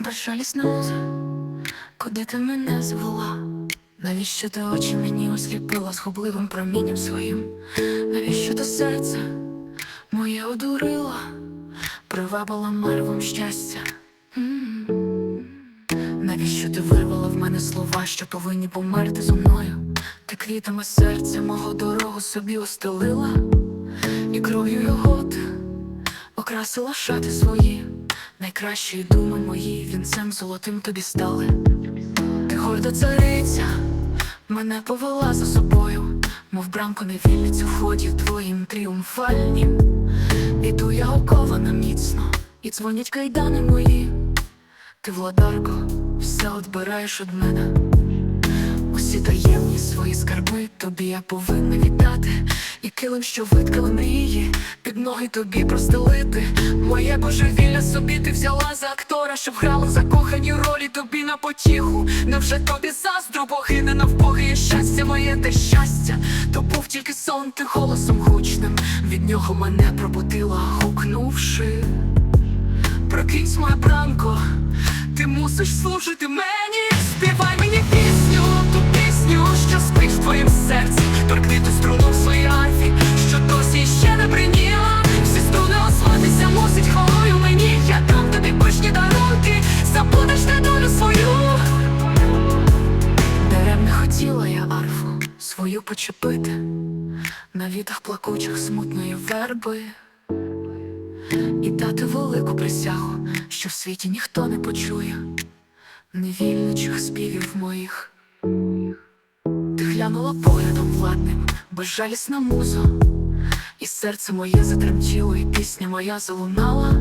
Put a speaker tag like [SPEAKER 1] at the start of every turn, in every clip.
[SPEAKER 1] Безжалісна куди ти мене звела? Навіщо ти очі мені осліпила з губливим промінням своїм? Навіщо ти серце моє одурила, привабила марвом щастя? Навіщо ти вирвала в мене слова, що повинні померти зо мною? Ти квітами серця мого дорогу собі остелила, і кров'ю його ти окрасила шати свої, найкращі думи мої вінцем золотим тобі стали. Ти горда цариця, мене повела за собою, мов бранку невільницю в ході твоїм тріумфальнім. Іду я окована міцно, і дзвонять кайдани мої. Ти, владарко, все отбираєш від мене. Усі таємні свої скарби тобі я повинна віддати, і килим, що виткали мрії, під ноги тобі простелити. Моє божевілля собі ти взяла за актора, щоб грали закохані ролі тобі на потіху. Невже тобі заздро богине навбоги є щастя моє те щастя, то був тільки сон, ти голосом гучним. Від нього мене пробудила, гукнувши. Прокинься, моя бранко, ти мусиш служити мені. Співай мені пісню, ту пісню, що спить в твоїм серці. Торкни ту струну хотіла я арфу свою почепити. На вітах плакучих смутної верби. І дати велику присягу, що в світі ніхто не почує невільничих співів моїх. Ти глянула поглядом владним, безжалісна музо, і серце моє затремтіло, і пісня моя залунала,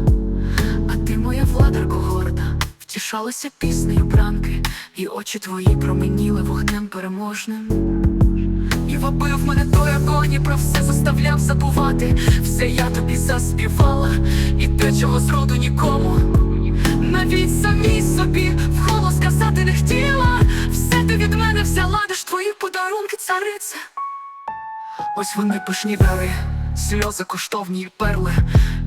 [SPEAKER 1] а ти, моя владарко горда, втішалася піснею бранки, і очі твої променіли вогнем переможним. І вабив мене той огонь і про все заставляв забувати. Все я тобі заспівала, і те, чого зроду нікому. Навіть самій собі вголос сказати не хотіла. Все ти від мене взяла, де ж твої подарунки, царице. Ось вони пишні дари, сльози коштовні перли,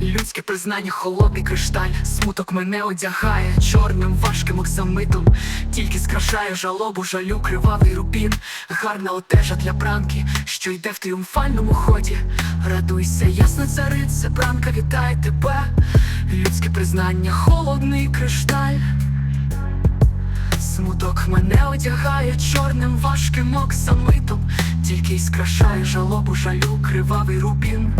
[SPEAKER 1] людське признання, холодний кришталь, смуток мене одягає чорним важким оксамитом, тільки скрашає жалобу, жалю, кривавий рубін, гарна одежа для бранки, що йде в тріумфальному ході. Радуйся, ясна царице, бранка вітає тебе, людське признання, холодний кришталь смуток мене одягає чорним важким оксамитом, тільки й скрашає жалобу жалю кривавий рубін.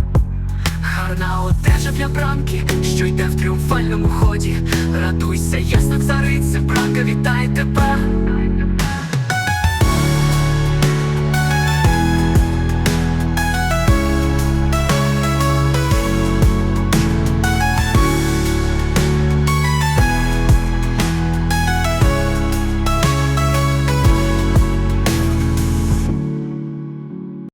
[SPEAKER 1] Гарна одежа для бранки, що йде в тріумфальному ході. Радуйся, ясно царице, бранка вітає тебе.